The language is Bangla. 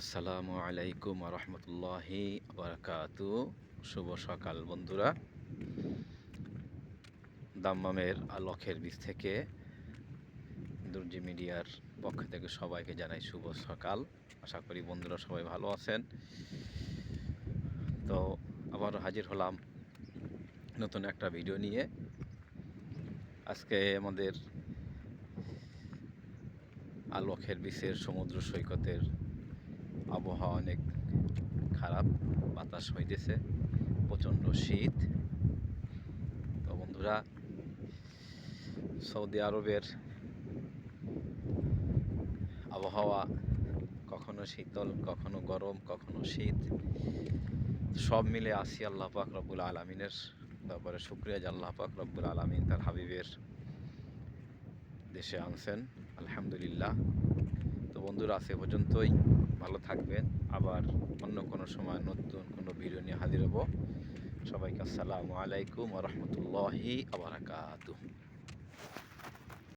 আসসালামু আলাইকুম রহমতুল্লাহি বারাকাতু শুভ সকাল বন্ধুরা। দাম্মামের আলখের বীজ থেকে দুর্জি মিডিয়ার পক্ষ থেকে সবাইকে জানাই শুভ সকাল। আশা করি বন্ধুরা সবাই ভালো আছেন। তো আবার হাজির হলাম নতুন একটা ভিডিও নিয়ে। আজকে আমাদের আলখের বিষের সমুদ্র সৈকতের অনেক খারাপ বাতাস হইতেছে, প্রচণ্ড শীত। তো বন্ধুরা, সৌদি আরবের আবহাওয়া কখনো শীতল, কখনো গরম, কখনো শীত, সব মিলে আসি আল্লাহ পাক রব্বুল আলমিনের তারপরে শুক্রিয়া আল্লাহ পাক রব্বুল আলমিন তার হাবিবের দেশে আনছেন। আলহামদুলিল্লাহ। বন্ধুরা আছে পর্যন্তই। ভালো থাকবেন। আবার অন্য কোনো সময় নতুন কোনো ভিডিও নিয়ে হাজির হব। সবাইকে আসসালামু আলাইকুম রহমতুল্লাহি আবরাকাতু